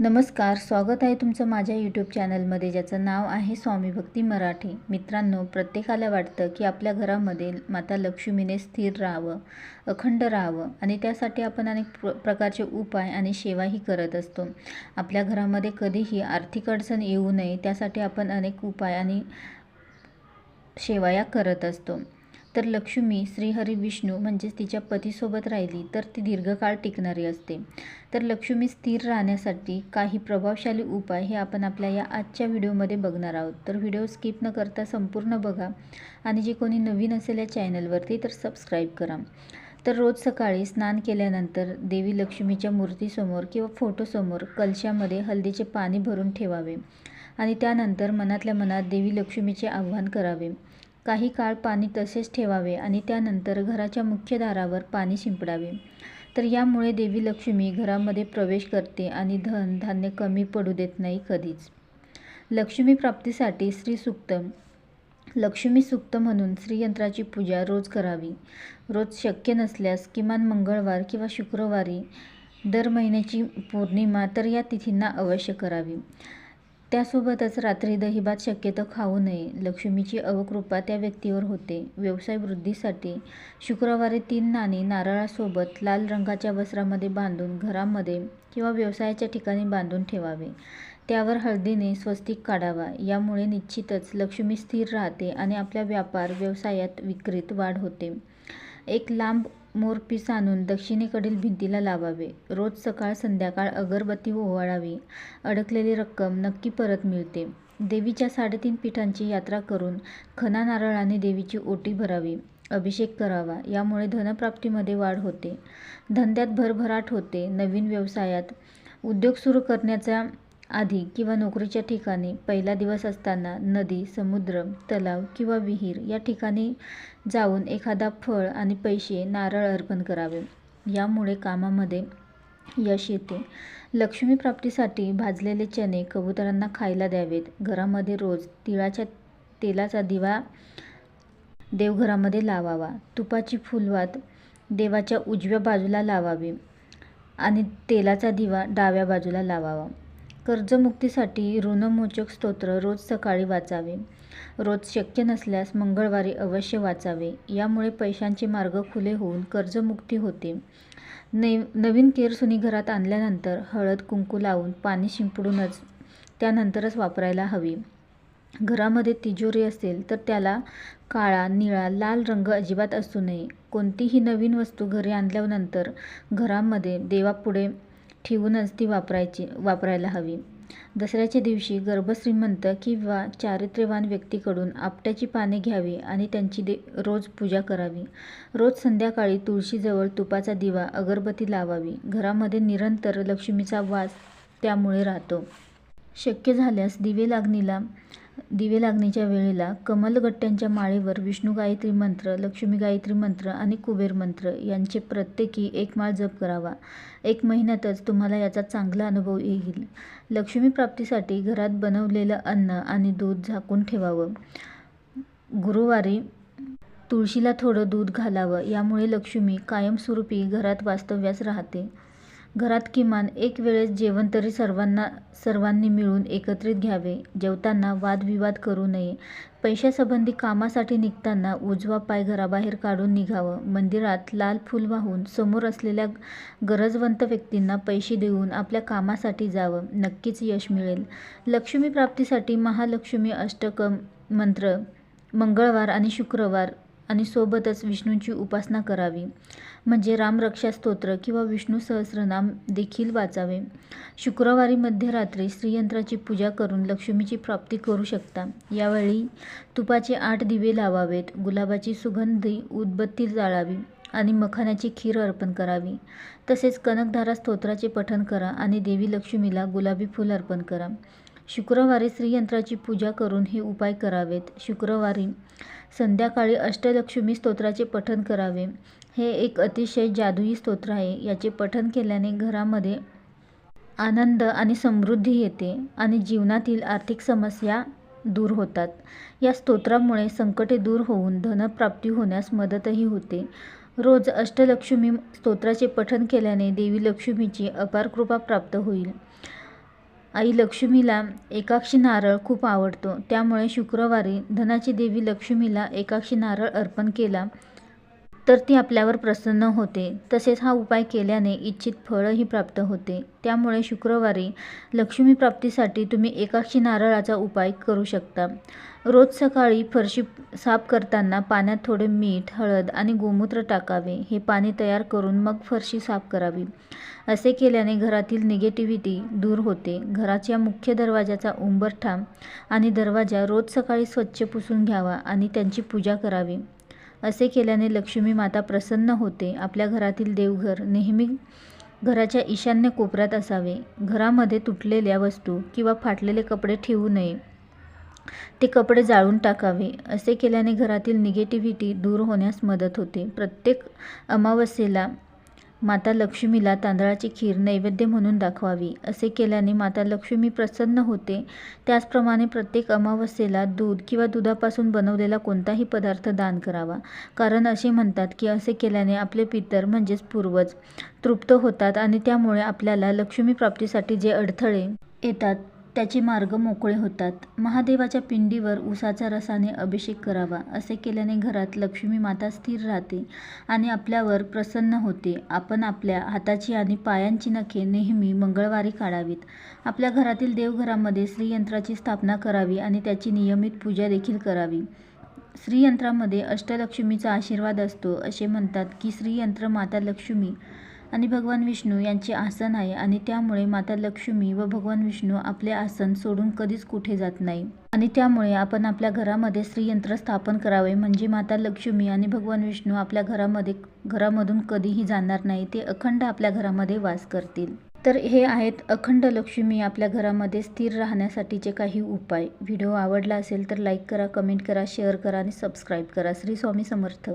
नमस्कार स्वागत आहे तुमचं माझ्या यूट्यूब चॅनलमध्ये ज्याचं नाव आहे स्वामी भक्ती मराठी. मित्रांनो प्रत्येकाला वाटतं की आपल्या घरामध्ये माता लक्ष्मीने स्थिर राहावं अखंड राहावं आणि त्यासाठी आपण अनेक प्र प्रकारचे उपाय आणि सेवाही करत असतो. आपल्या घरामध्ये कधीही आर्थिक अडचण येऊ नये त्यासाठी आपण अनेक उपाय आणि सेवा करत असतो. तर लक्ष्मी श्रीहरी विष्णू म्हणजेच तिच्या पतीसोबत राहिली तर ती दीर्घकाळ टिकणारी असते. तर लक्ष्मी स्थिर राहण्यासाठी काही प्रभावशाली उपाय हे आपण आपल्या या आजच्या व्हिडिओमध्ये बघणार आहोत. तर व्हिडिओ स्किप न करता संपूर्ण बघा आणि जे कोणी नवीन असेल या चॅनलवरती तर सबस्क्राईब करा. तर रोज सकाळी स्नान केल्यानंतर देवी लक्ष्मीच्या मूर्तीसमोर किंवा फोटोसमोर कलशामध्ये हळदीचे पाणी भरून ठेवावे आणि त्यानंतर मनातल्या मनात देवी लक्ष्मीचे आव्हान करावे. काही काळ पाणी तसेच ठेवावे आणि त्यानंतर घराच्या मुख्य दारावर पाणी शिंपडावे. तर यामुळे देवी लक्ष्मी घरामध्ये प्रवेश करते आणि धन धान्य कमी पडू देत नाही कधीच. लक्ष्मी प्राप्तीसाठी श्री सुक्त लक्ष्मी सुक्त म्हणून श्रीयंत्राची पूजा रोज करावी. रोज शक्य नसल्यास किमान मंगळवार किंवा शुक्रवारी दर महिन्याची पौर्णिमा तर या तिथींना अवश्य करावी. त्यासोबतच रात्री दहीभात शक्यतो खाऊ नये. लक्ष्मीची अवकृपा त्या व्यक्तीवर होते. व्यवसाय वृद्धीसाठी शुक्रवारी तीन नाणी नारळासोबत लाल रंगाच्या वस्त्रामध्ये बांधून घरामध्ये किंवा व्यवसायाच्या ठिकाणी बांधून ठेवावे. त्यावर हळदीने स्वस्तिक काढावा. यामुळे निश्चितच लक्ष्मी स्थिर राहते आणि आपल्या व्यापार व्यवसायात विक्रीत वाढ होते. एक लांब मोरपीस आणून दक्षिणेकडील भिंतीला लावावे. रोज सकाळ संध्याकाळ अगरबत्ती ओवाळावी. अडकलेली रक्कम नक्की परत मिळते. देवीच्या साडेतीन पीठांची यात्रा करून खना नारळाने देवीची ओटी भरावी. अभिषेक करावा. यामुळे धनप्राप्तीमध्ये वाढ होते. धंद्यात भरभराट होते. नवीन व्यवसायात उद्योग सुरू करण्याचा आधी किंवा नोकरीच्या ठिकाणी पहिला दिवस असताना नदी समुद्र तलाव किंवा विहीर या ठिकाणी जाऊन एखादा फळ आणि पैसे नारळ अर्पण करावे. यामुळे कामामध्ये यश येते. लक्ष्मी प्राप्तीसाठी भाजलेले चणे कबुतरांना खायला द्यावेत. घरामध्ये रोज तिळाच्या तेलाचा दिवा देवघरामध्ये लावावा. तुपाची फुलवात देवाच्या उजव्या बाजूला लावावी आणि तेलाचा दिवा डाव्या बाजूला लावावा. कर्जमुक्तीसाठी ऋणमोचक स्तोत्र रोज सकाळी वाचावे. रोज शक्य नसल्यास मंगळवारी अवश्य वाचावे. यामुळे पैशांचे मार्ग खुले होऊन कर्जमुक्ती होते. नै नवीन केरसुनी घरात आणल्यानंतर हळद कुंकू लावून पाणी शिंपडूनच त्यानंतरच वापरायला हवी. घरामध्ये तिजोरी असेल तर त्याला काळा निळा लाल रंग अजिबात असू नये. कोणतीही नवीन वस्तू घरी आणल्यानंतर घरामध्ये देवापुढे ठेवूनच ती वापरायची वापरायला हवी. दसऱ्याच्या दिवशी गर्भश्रीमंत किंवा चारित्र्यवान व्यक्तीकडून आपट्याची पाने घ्यावी आणि त्यांची दे रोज पूजा करावी. रोज संध्याकाळी तुळशीजवळ तुपाचा दिवा अगरबत्ती लावावी. घरामध्ये निरंतर लक्ष्मीचा वास त्यामुळे राहतो. शक्य झाल्यास दिवे लागणीला दिवे लागण्याच्या वेळेला कमलगट्ट्यांच्या माळेवर विष्णू गायत्री मंत्र लक्ष्मी गायत्री मंत्र आणि कुबेर मंत्र यांचे प्रत्येकी एक माळ जप करावा. एक महिन्यातच तुम्हाला याचा चांगला अनुभव येईल. लक्ष्मी प्राप्तीसाठी घरात बनवलेलं अन्न आणि दूध झाकून ठेवावं. गुरुवारी तुळशीला थोडं दूध घालावं. यामुळे लक्ष्मी कायमस्वरूपी घरात वास्तव्यास राहते. घरात किमान एक वेळेस जेवण तरी सर्वांना सर्वांनी मिळून एकत्रित घ्यावे. जेवताना वादविवाद करू नये. पैशासंबंधी कामासाठी निघताना उजवा पाय घराबाहेर काढून निघावं. मंदिरात लाल फूल वाहून समोर असलेल्या गरजवंत व्यक्तींना पैसे देऊन आपल्या कामासाठी जावं. नक्कीच यश मिळेल. लक्ष्मी प्राप्तीसाठी महालक्ष्मी अष्टकम मंत्र मंगळवार आणि शुक्रवार आणि सोबतच विष्णूची उपासना करावी. म्हणजे रामरक्षा स्तोत्र किंवा विष्णू सहस्रनाम देखील वाचावे. शुक्रवारी मध्यरात्री श्रीयंत्राची पूजा करून लक्ष्मीची प्राप्ती करू शकता. यावेळी तुपाचे आठ दिवे लावावेत गुलाबाची सुगंधी उदबत्ती जाळावी आणि मखाण्याची खीर अर्पण करावी. तसेच कनकधारा स्तोत्राचे पठण करा आणि देवी लक्ष्मीला गुलाबी फूल अर्पण करा. शुक्रवारी श्रीयंत्राची पूजा करून हे उपाय करावेत. शुक्रवारी संध्याकाळी अष्टलक्ष्मी स्तोत्राचे पठण करावे. हे एक अतिशय जादुई स्तोत्र आहे. याचे पठण केल्याने घरामध्ये आनंद आणि समृद्धी येते आणि जीवनातील आर्थिक समस्या दूर होतात. या स्तोत्रामुळे संकटे दूर होऊन धनप्राप्ती होण्यास मदतही होते. रोज अष्टलक्ष्मी स्तोत्राचे पठण केल्याने देवी लक्ष्मीची अपार कृपा प्राप्त होईल. आई लक्ष्मीला एकाक्षी नारळ खूप आवडतो. त्यामुळे शुक्रवारी धनाची देवी लक्ष्मीला एकाक्षी नारळ अर्पण केला. तर ती आपल्यावर प्रसन्न होते. तसेच हा उपाय केल्याने इच्छित फळही प्राप्त होते. त्यामुळे शुक्रवारी लक्ष्मी प्राप्तीसाठी तुम्ही एकाक्षी नारळाचा उपाय करू शकता. रोज सकाळी फरशी साफ करताना पाण्यात थोडे मीठ हळद आणि गोमूत्र टाकावे. हे पाणी तयार करून मग फरशी साफ करावी. असे केल्याने घरातील निगेटिव्हिटी दूर होते. घराच्या मुख्य दरवाजाचा उंबरठा आणि दरवाजा रोज सकाळी स्वच्छ पुसून घ्यावा आणि त्यांची पूजा करावी. असे केल्याने लक्ष्मी माता प्रसन्न होते. आपल्या घरातील देवघर नेहमी घराच्या ईशान्य कोपऱ्यात असावे. घरामध्ये तुटलेल्या वस्तू किंवा फाटलेले कपडे ठेवू नये. ते कपडे जाळून टाकावे. असे केल्याने घरातील निगेटिव्हिटी दूर होण्यास मदत होते. प्रत्येक अमावस्येला माता लक्ष्मीला तांदळाची खीर नैवेद्य म्हणून दाखवावी असे केल्याने माता लक्ष्मी प्रसन्न होते. त्याचप्रमाणे प्रत्येक अमावस्येला दूध किंवा दुधापासून बनवलेला कोणताही पदार्थ दान करावा. कारण असे म्हणतात की असे केल्याने आपले पितर म्हणजेच पूर्वज तृप्त होतात आणि त्यामुळे आपल्याला लक्ष्मी प्राप्तीसाठी जे अडथळे येतात त्याचे मार्ग मोकळे होतात. महादेवाच्या पिंडीवर उसाच्या रसाने अभिषेक करावा असे केल्याने घरात लक्ष्मी माता स्थिर राहते आणि आपल्यावर प्रसन्न होते. आपण आपल्या हाताची आणि पायांची नखे नेहमी मंगळवारी काढावीत. आपल्या घरातील देवघरामध्ये श्रीयंत्राची स्थापना करावी आणि त्याची नियमित पूजा देखील करावी. श्रीयंत्रामध्ये अष्टलक्ष्मीचा आशीर्वाद असतो असे म्हणतात की श्रीयंत्र माता लक्ष्मी. आणि भगवान विष्णू यांचे आसन आहे आणि त्यामुळे माता लक्ष्मी व भगवान विष्णू आपले आसन सोडून कधीच कुठे जात नाही. आणि त्यामुळे आपण आपल्या घरामध्ये श्रीयंत्र स्थापन करावे म्हणजे माता लक्ष्मी आणि भगवान विष्णू आपल्या घरामध्ये घरामधून कधीही जाणार नाही ते अखंड आपल्या घरामध्ये वास करतील. तर हे आहेत अखंड लक्ष्मी आपल्या घरामध्ये स्थिर राहण्यासाठीचे काही उपाय. व्हिडिओ आवडला असेल तर लाईक करा कमेंट करा शेअर करा आणि सबस्क्राईब करा. श्री स्वामी समर्थ.